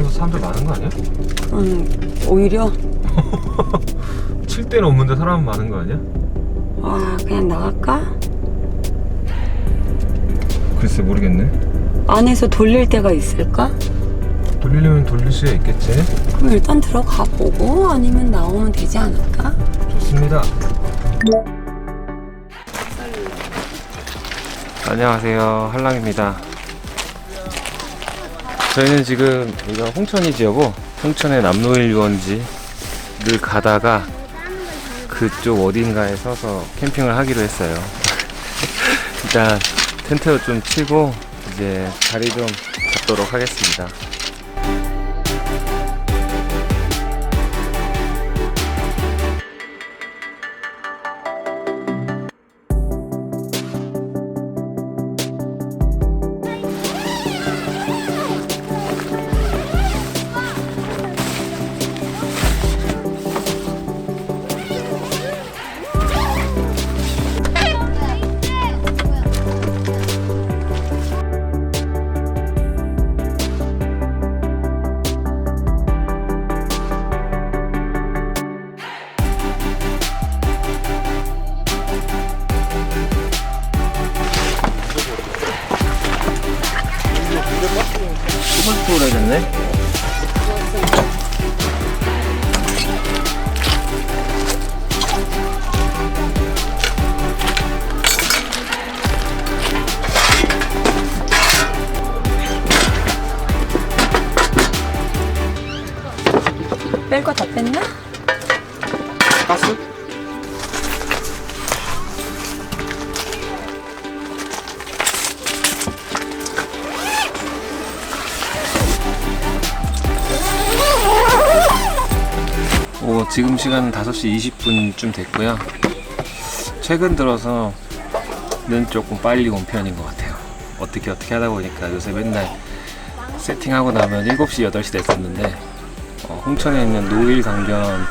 안에서 사람들 많은 거 아니야? 음, 오히려 칠 데는 없는데 사람 많은 거 아니야? 아 그냥 나갈까? 글쎄 모르겠네 안에서 돌릴 때가 있을까? 돌리려면 돌릴 수야 있겠지 그럼 일단 들어가 보고 아니면 나오면 되지 않을까? 좋습니다 안녕하세요 한랑입니다 저희는 지금 여기가 홍천이 지역고 홍천의 남로일 유원지를 가다가 그쪽 어딘가에 서서 캠핑을 하기로 했어요. 일단 텐트 좀 치고 이제 자리 좀 잡도록 하겠습니다 거 다 뺐나? 가스? 오, 지금 시간은 5시 20분쯤 됐고요. 최근 들어서는 조금 빨리 온 편인 것 같아요. 어떻게 어떻게 하다 보니까 요새 맨날 세팅하고 나면 7시, 8시 됐었는데 어, 홍천에 있는 노일 강변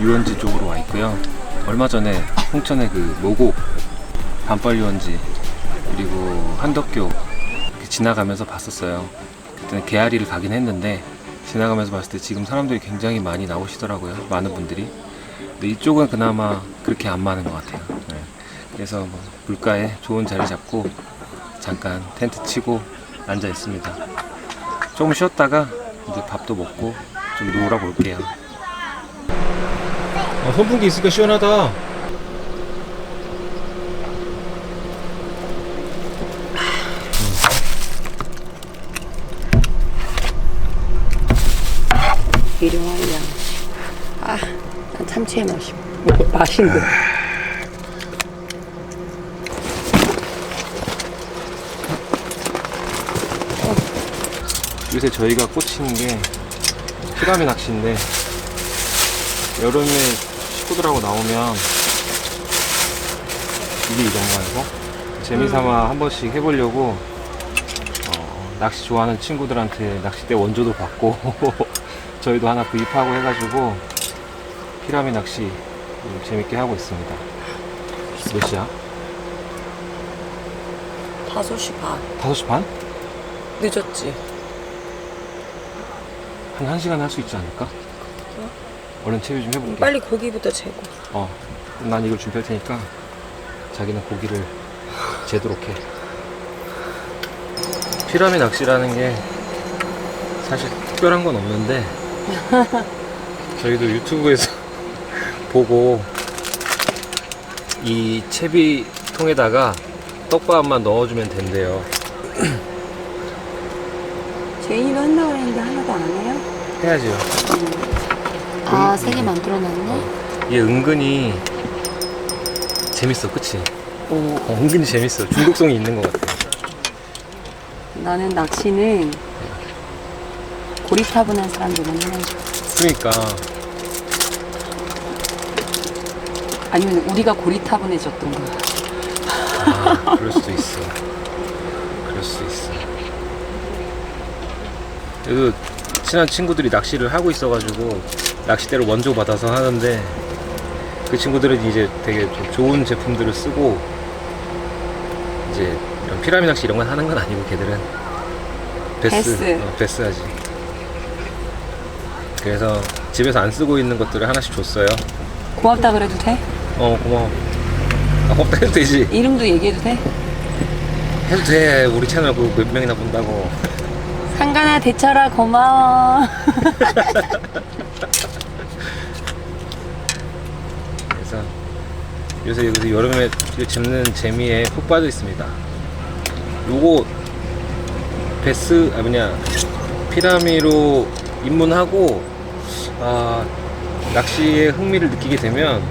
유원지 쪽으로 와 있고요. 얼마 전에 홍천의 그 모곡 반벌 유원지 그리고 한덕교 지나가면서 봤었어요. 그때는 개아리를 가긴 했는데 지나가면서 봤을 때 지금 사람들이 굉장히 많이 나오시더라고요. 많은 분들이. 근데 이쪽은 그나마 그렇게 안 많은 것 같아요. 네. 그래서 뭐 물가에 좋은 자리 잡고 잠깐 텐트 치고 앉아 있습니다. 조금 쉬었다가 이제 밥도 먹고 좀 놀아볼게요. 아, 선풍기 있으니까 시원하다. 일용할 양. 아, 난 참치의 맛이 맛인데. 요새 저희가 꽂히는 게 피라미 낚시인데 여름에 식구들하고 나오면 이게 이런가요? 재미삼아 한 번씩 해보려고 어, 낚시 좋아하는 친구들한테 낚싯대 원조도 받고 저희도 하나 구입하고 해가지고 피라미 낚시 음, 재밌게 하고 있습니다. 몇 시야? 5시 반. 5시 반? 늦었지? 한 1시간에 할수 있지 않을까? 얼른 채비 좀 해볼게. 빨리 고기부터 재고. 어, 난 이걸 준비할 테니까 자기는 고기를 재도록 해. 피라미 낚시라는 게 사실 특별한 건 없는데 저희도 유튜브에서 보고 이 채비 통에다가 떡밥만 넣어주면 된대요. 제인이도 한다고 했는데 하나도 안 해요? 해야지요. 아, 세 개 만들어놨네? 얘 은근히 재밌어, 그치? 오, 어, 은근히 재밌어. 중독성이 있는 것 같아. 나는 낚시는 고리타분한 사람들은 하는 거. 그러니까 아니면 우리가 고리타분해졌던 거야. 아, 그럴 수도 있어. 그럴 수도 있어. 그래도 친한 친구들이 낚시를 하고 있어가지고 낚싯대를 원조 받아서 하는데 그 친구들은 이제 되게 좀 좋은 제품들을 쓰고 이제 이런 피라미 낚시 이런 건 하는 건 아니고 걔들은 베스 베스. 어, 베스 하지 그래서 집에서 안 쓰고 있는 것들을 하나씩 줬어요 고맙다 그래도 돼? 어 고마워 아 고맙다 해도 되지 이름도 얘기해도 돼? 해도 돼 우리 채널 그몇 명이나 본다고 상관아 대처라 고마워. 그래서 요새 여기서 여름에 잡는 재미에 푹 빠져 있습니다. 요거 베스 아 뭐냐 피라미로 입문하고 아 낚시에 흥미를 느끼게 되면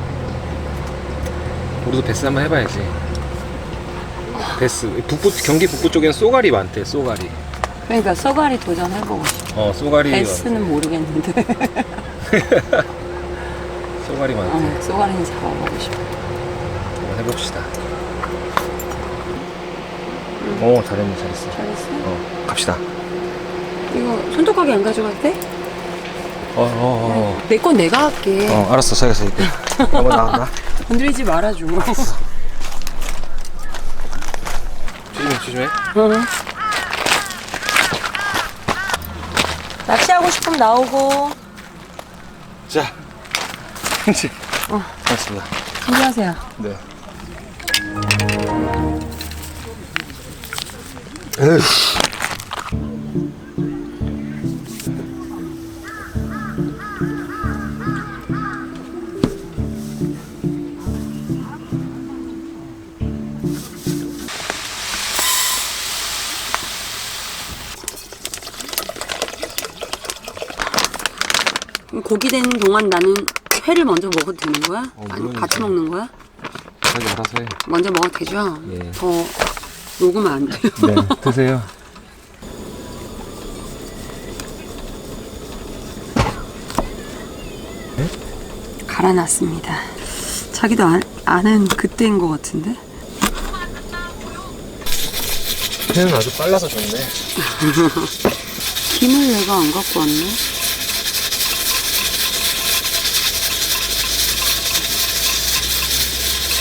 우리도 베스 한번 해봐야지. 베스 북부 경기 북부 쪽엔 쏘가리 많대 쏘가리. 그러니까 쏘가리 도전해보고 싶어. 어 쏘가리 베스는 모르겠는데. 쏘가리 많대. 어, 쏘가리는 잡아보고 싶어. 한번 해봅시다. 오 잘했네 잘했어. 잘했어? 어 갑시다. 이거 손톱가게 안 가져가도 돼? 어어 어. 내 건 내가 할게. 어, 알았어, 자기서 이렇게. 한번 나온다. 건드리지 말아줘. 조심해, 조심해. 응. 낚시 하고 싶으면 나오고 자, 이제. 어. 고맙습니다. 준비하세요. 네. 고기 동안 나는 회를 먼저 먹어도 되는 거야? 어, 아니 물론이죠. 같이 먹는 거야? 자기 알아서 해. 먼저 먹어도 되죠? 예. 더 녹으면 안 돼요. 네, 드세요. 갈아놨습니다. 자기도 안, 아는 그때인 것 같은데? 회는 아주 빨라서 좋네. 김을 내가 안 갖고 왔네?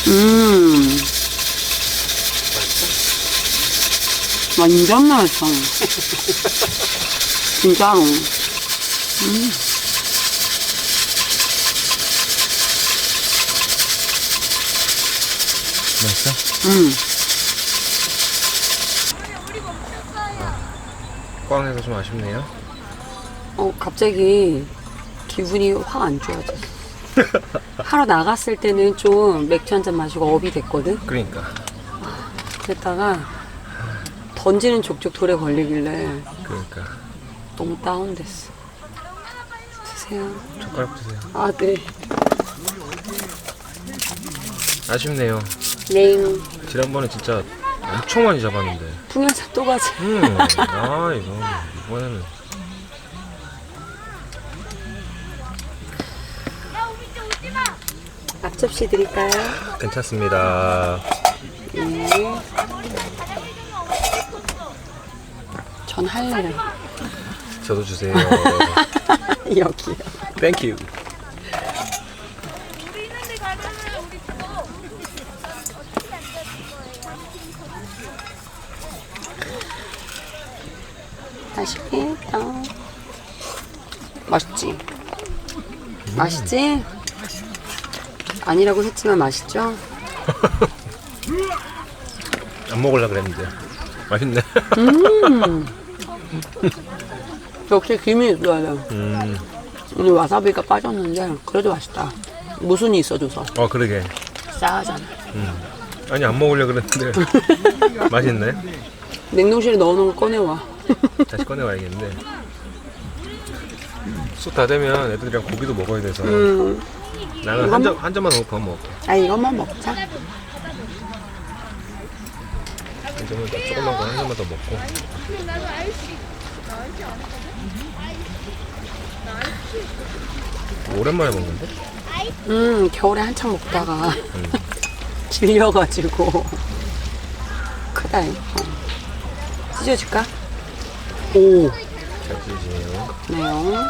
음. 완전 맛있어. 진짜로. 맛있어? 음. 꽝해서 좀 아쉽네요. 어, 갑자기 기분이 확 안 좋아졌어. 하러 나갔을 때는 좀 맥주 한 잔 마시고 업이 됐거든? 그러니까. 그랬다가 던지는 족족 돌에 걸리길래 그러니까. 너무 다운됐어. 드세요. 젓가락 드세요. 아, 네. 아쉽네요. 냉. 지난번에 진짜 엄청 많이 잡았는데. 풍요사 또 가자. 음, 아, 이거. 이번에는. 앞접시 드릴까요? 괜찮습니다. 네. 전 할래요. 저도 주세요. 여기요. 땡큐. 맛있겠다. 맛있지? 맛있지? 아니라고 했지만 맛있죠? 안 먹으려 그랬는데. 맛있네. 역시 김이 있어야 돼. 음, 오늘 와사비가 빠졌는데 그래도 맛있다. 무순이 있어줘서 어, 그러게. 싸하잖아. 아니, 안 먹으려 그랬는데. 맛있네. 냉동실에 넣어놓은 거 꺼내와. 다시 꺼내와야겠는데. 쑥 다 되면 애들이랑 고기도 먹어야 돼서. 음, 나는 한 점, 한 점만 밥 먹을게. 아 이것만 먹자. 한 점은 더 조금만 거한 점만 더 먹고. 오랜만에 먹는데? 음, 겨울에 한창 먹다가 질려가지고 크다 이거. 찢어줄까? 오, 잘 드시네요. 네요.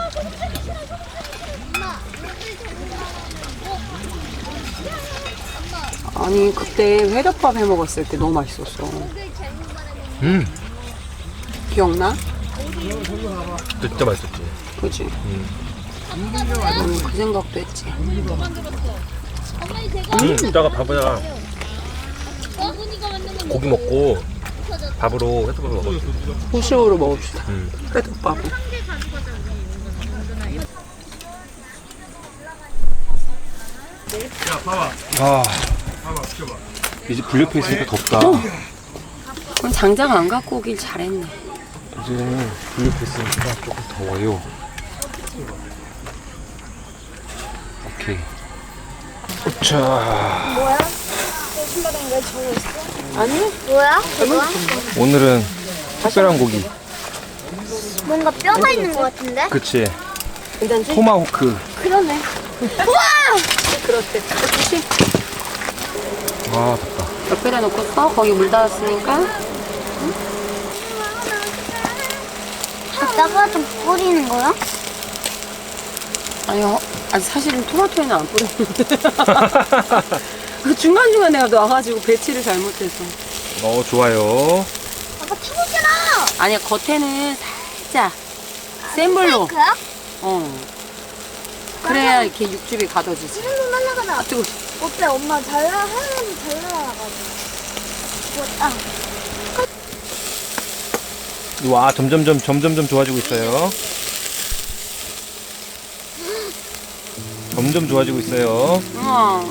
아니 그때 회덮밥 해 먹었을 때 너무 맛있었어. 음, 기억나? 진짜 맛있었지. 그지? 음, 그 생각도 했지. 음, 이따가 밥에다 고기 먹고 밥으로 회덮밥을 먹었지. 후식으로 먹읍시다. 음. 회덮밥을. 아, 이제 분류표 있으니까 덥다. 그럼 장작 안 갖고 오길 잘했네. 이제 분류표 있으니까 조금 더워요. 오케이. 자, 뭐야? 신발인 왜 저기 있어? 아니? 뭐야? 뭐야? 오늘은 특별한 고기. 뭔가 뼈가 있는 것 같은데? 그치. 괜찮지? 토마호크. 그러네. 그렇대. 그렇지? 아, 덥다. 옆에다 놓고 써. 거기 물 닿았으니까. 갖다가 좀 뿌리는 거야? 아니요. 아니 사실은 토마토에는 안 뿌렸는데. 그 중간중간 내가 놔가지고 배치를 잘못해서. 어, 좋아요. 아빠 추우잖아. 아니야, 겉에는 살짝 센 불로. 그야? 어. 그래야 이렇게 육즙이 가둬지지. 하늘로 날아가나. 아, 뜨거워. 어때? 엄마 잘 나, 하늘로 잘 날아가가지고. 좋았다. 와, 점점점, 점점점 좋아지고 있어요. 점점 좋아지고 있어요. 우와.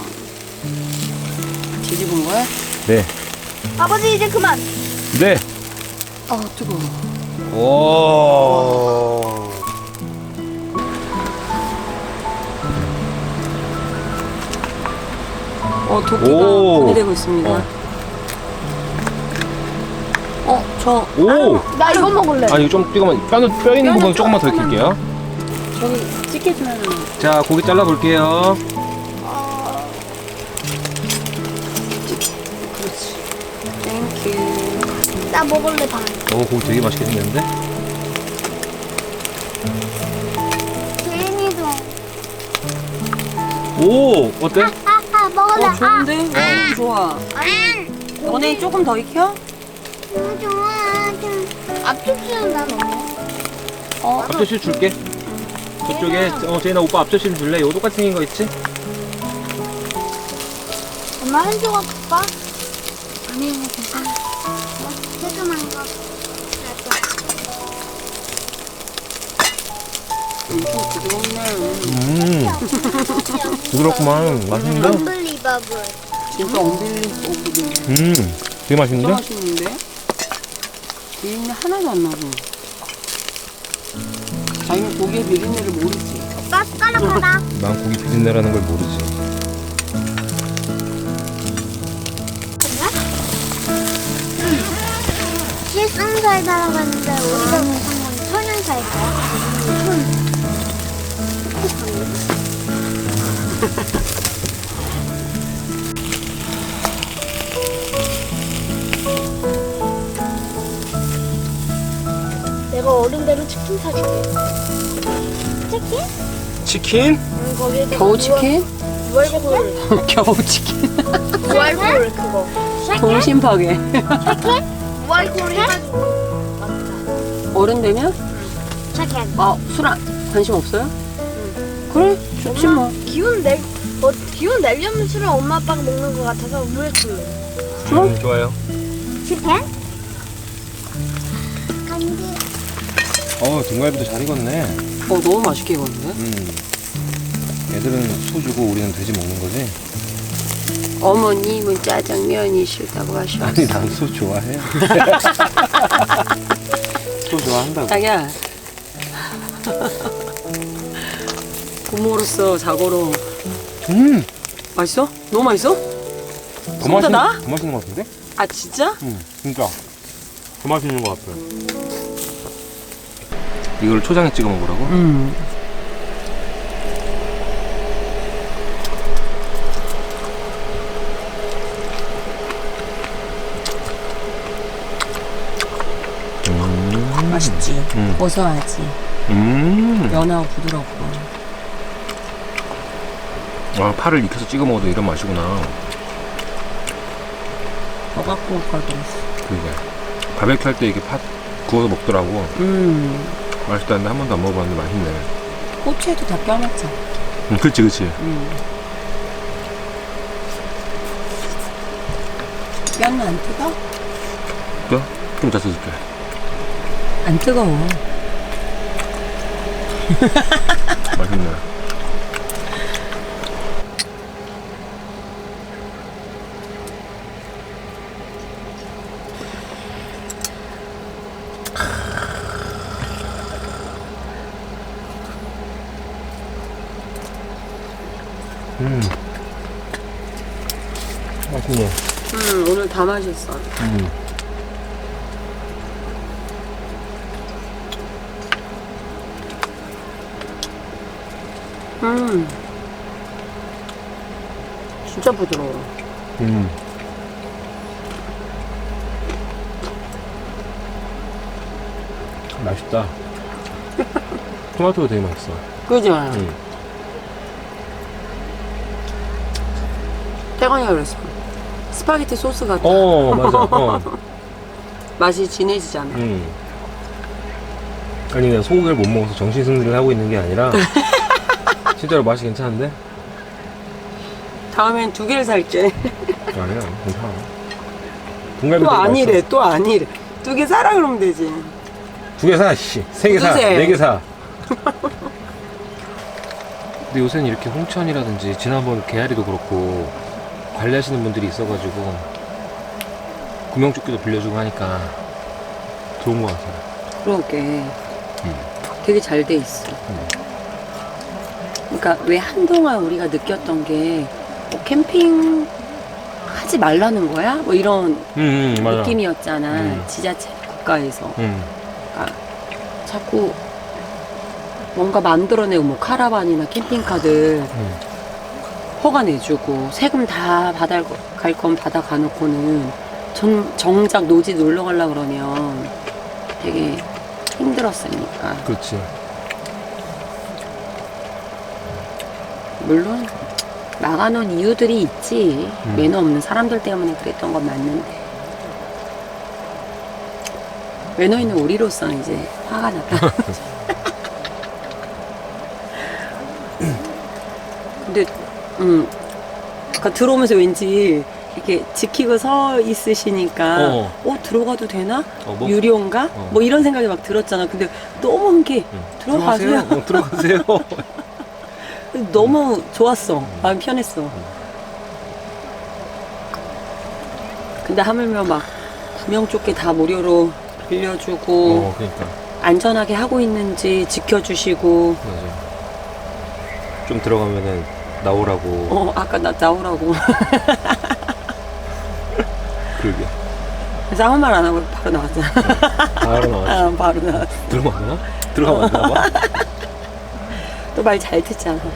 뒤집은 거야? 네. 아버지 이제 그만. 네. 아, 뜨거워. 오. 어, 도끼가 오. 분해되고 있습니다. 어. 어, 저, 오! 나 이거 먹을래. 아, 이거 좀, 이거만, 뼈, 뼈 있는 부분 조금만 더 익힐게요. 저기 찍혀주면 자, 고기 잘라볼게요. 그렇지. 땡큐. 나 먹을래 반. 오, 고기 되게 맛있게 생겼는데? 제인이도. 오! 어때? 아, 아 먹을래. 어, 좋은데? 어, 좋아. 아니. 너네 조금 더 익혀? 너무 좋아. 좀 앞쪽지는 나 먹어. 어, 앞접시 줄게. 저쪽에, 어, 제인아 오빠 앞접시 좀 줄래? 이거 똑같이 생긴 거 있지? 엄마 한 조각 줄까? 아니 괜찮아. 어, 조그만 거. 엄청 부드럽네. 음. 부드럽구만. 맛있는데? 언블리버블. 진짜 엄빌리버블이 음. 되게 진짜 맛있는데? 맛있는데? 비린내 하나도 안 나고. 자기는 고기에 비린내를 모르지. 오빠 숟가락 하나. 난 고기 비린내라는 걸 모르지. 실승사에 살아가는데 우리가 못한 건 천연사일까 요? 내가 어른대로 치킨 사줄게. 치킨? 치킨? 응, 거기에 겨우 치킨? 월골. 겨우 치킨. 월골 그거. 동심파게. 월골 해가지고. 어른 되면? 치킨. 아, 술 안, 관심 없어요? 그래, 좋지 뭐. 기운 내, 어, 기운 내려면 술을 엄마 아빠가 먹는 것 같아서 물 그. 음, 좋아요. 치킨? 어, 등갈비도 잘 익었네. 어, 너무 맛있게 익었는데? 음. 애들은 소 주고 우리는 돼지 먹는 거지? 어머님은 짜장면이 싫다고 하셔. 아니, 난 소 좋아해. 소 좋아한다고. 자기야. 부모로서 자고로 음! 맛있어? 너무 맛있어? 더 맛있는, 나? 더 맛있는 것 같은데? 아 진짜? 응, 진짜. 더 맛있는 것 같아. 이걸 초장에 찍어 먹으라고? 음. 맛있지. 음. 고소하지. 음. 연하고 부드럽고. 아 파를 익혀서 찍어 먹어도 이런 맛이구나. 더 갖고 올 걸 그랬어. 그게 바베큐 할 때 이게 파 구워서 먹더라고. 음. 맛있다 는데 한 번도 안 먹어봤는데 맛있네. 꼬치에도 다 껴놨잖아. 음, 그치 그치. 음. 뼈는 안 뜨거? 또? 좀더 써줄게. 안 뜨거워. 맛있네. 맛있네. 음, 오늘 다 맛있어. 음. 음. 진짜 부드러워. 음. 맛있다. 토마토가 되게 맛있어. 그죠? 음. 태건이가 그랬어. 스파게티 소스 같다. 어, 맞아. 어. 맛이 진해지잖아. 음. 아니, 내가 소고기를 못 먹어서 정신 승리를 하고 있는 게 아니라, 진짜로 맛이 괜찮은데? 다음엔 두 개를 살게. 아니야, 괜찮아. 등갈비도 또 아니래. 또 아니래. 두 개 사라 그러면 되지. 두개 사, 씨. 세 개 사, 두세. 네 개 사. 근데 요새는 이렇게 홍천이라든지, 지난번 개아리도 그렇고, 관리하시는 분들이 있어가지고, 구명조끼도 빌려주고 하니까, 좋은 것 같아요. 그러게. 되게 잘 돼 있어. 그러니까 왜 한동안 우리가 느꼈던 게 뭐 캠핑 하지 말라는 거야? 뭐 이런 음, 음 맞아. 느낌이었잖아. 음. 지자체 국가에서. 음. 자꾸 뭔가 만들어내고 뭐 카라반이나 캠핑카들 음. 허가 내주고 세금 다 받아 갈건 받아 가놓고는 정, 정작 노지 놀러 가려 그러면 되게 힘들었으니까 그렇지. 물론 막아놓은 이유들이 있지 음. 매너 없는 사람들 때문에 그랬던 건 맞는데 매너 있는 우리로서는 이제 화가 났다 음 아까 들어오면서 왠지 이렇게 지키고 서 있으시니까 어. 어, 들어가도 되나? 어, 뭐? 유료인가? 어. 뭐 이런 생각이 막 들었잖아 근데 너무 흔쾌 응. 들어가세요. 어, 들어가세요. 너무 좋았어. 마음 편했어. 근데 하물며 막 구명조끼 다 무료로 빌려주고 어, 그러니까. 안전하게 하고 있는지 지켜주시고 맞아. 좀 들어가면은 나오라고. 어 아까 나 나오라고 그러게. 그래서 아무 말 안 하고 바로 나왔잖아. 바로 나왔지. 아, 바로 나왔어. 들어가나? 들어가면 안 나와? 또말 잘 듣잖아.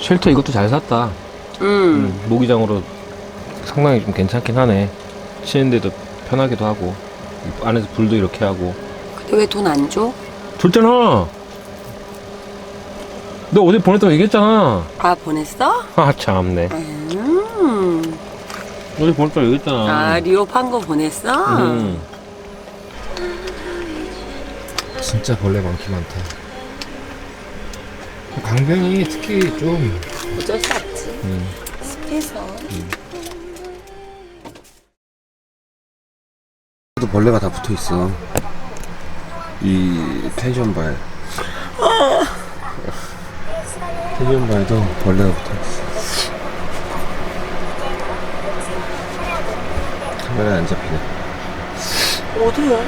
쉘터 이것도 잘 샀다. 음. 음, 모기장으로 상당히 좀 괜찮긴 하네. 치는데도 편하기도 하고. 안에서 불도 이렇게 하고. 근데 왜 돈 안 줘? 줬잖아! 너 어제 보냈다고 얘기했잖아. 아 보냈어? 아, 참네. 음. 어제 보냈다고 얘기했잖아. 아 리옵한 거 보냈어? 음. 진짜 벌레 많긴 많다. 강변이 특히 좀 어쩔 수 없지. 음, 습해서. 도 벌레가 다 붙어 있어. 이 텐션바에. 텐션바에도 벌레가 붙어 있어. 카메라에 안 잡히네. 어디야?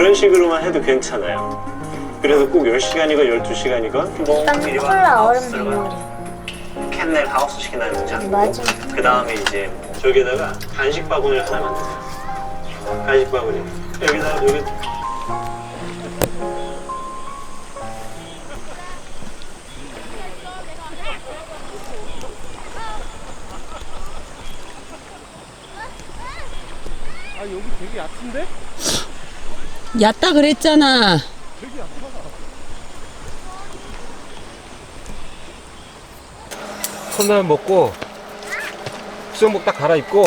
이런 식으로만 해도 괜찮아요. 그래서 꼭 10시간이건 12시간이건 뭐 콜라 얼음. 캔넬 하우스 시키나요, 문자? 맞아. 그 다음에 이제 저기에다가 간식 바구니를 하나 만드세요. 간식 바구니. 여기다가 여기 얕 다 그랬잖아. 컵라면 먹고 수영복 딱 갈아입고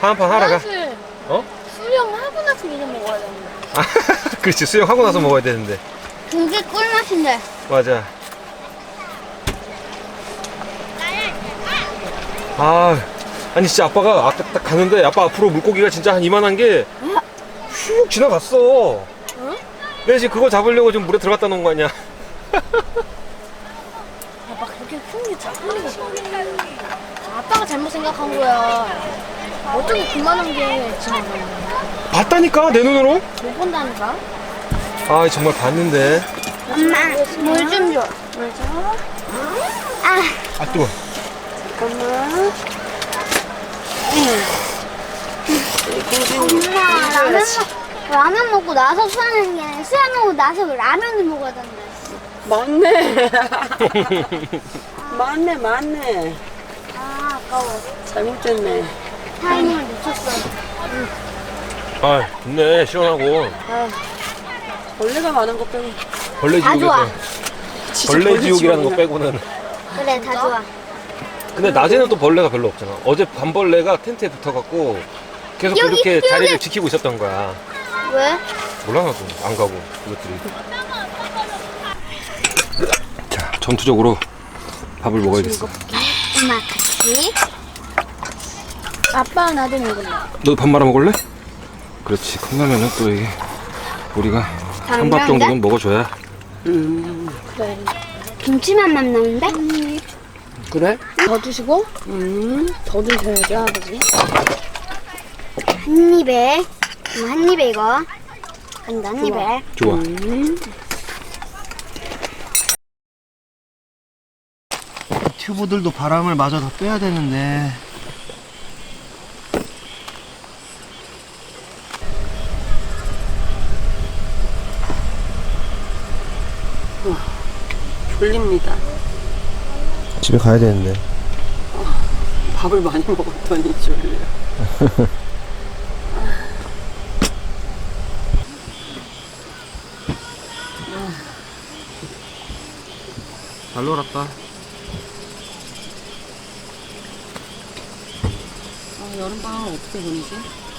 한판 하러 가. 사실 어? 수영하고 나서 이거 먹어야 되는데. 아, 그렇지 수영하고 나서 먹어야 되는데. 그게 꿀맛인데. 맞아. 아, 아니 진짜 아빠가 아까 딱 가는데 아빠 앞으로 물고기가 진짜 한 이만한 게 휙 지나갔어. 내가 지금 그거 잡으려고 지금 물에 들어갔다 놓은 거 아니야? 아빠 그렇게 큰게 잡히는 거 아빠가 잘못 생각한 거야. 어떻게 그만한 게 지나가는 거야? 봤다니까 내 눈으로? 못 본다니까? 아 정말 봤는데. 엄마, 물 좀 줘. 물 줘. 아, 아 뜨거. 잠깐만. 엄마, 라면, 먹- 라면 먹고 나서 수영하는 게 아니라 수영하고 나서 라면을 먹어야 된다. 맞네. 맞네, 맞네. 아, 아까워. 잘못됐네. 타이밍을 놓쳤어. 아 좋네 시원하고 벌레가 많은 거 빼고. 벌레 다 좋아. 지옥에서 진짜 벌레 지옥이라는 거 지옥이네. 빼고는. 그래, 다 좋아. 근데 낮에는 또 벌레가 별로 없잖아. 어제 밤벌레가 텐트에 붙어갖고 계속 여기, 그렇게 여기. 자리를 지키고 있었던 거야. 왜? 몰라 나도 안 가고 그것들이. 자 전투적으로 밥을 먹어야겠어. 엄마 같이. 아빠 나도 먹을래. 너밥 말아 먹을래? 그렇지 컵라면은 또 이게 우리가 한 밥 당연한데? 정도는 먹어줘야. 그래. 김치만만 나오는데? 그래? 더 주시고 음. 더 주셔야죠 아버지. 한 입에 음, 한 입에 이거 간다 한 입에. 좋아. 튜브들도 바람을 마저 다 빼야 되는데 졸립니다. 집에 가야 되는데 밥을 많이 먹었더니 졸려. 잘 놀았다 아, 여름방학 어떻게 보내지?